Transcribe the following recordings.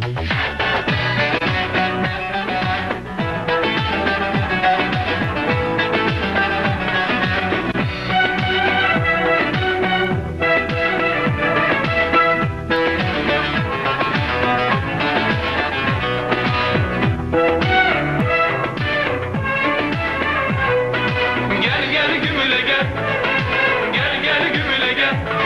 Gel gel gümüle gel. Gel gel gümüle gel.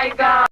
my god.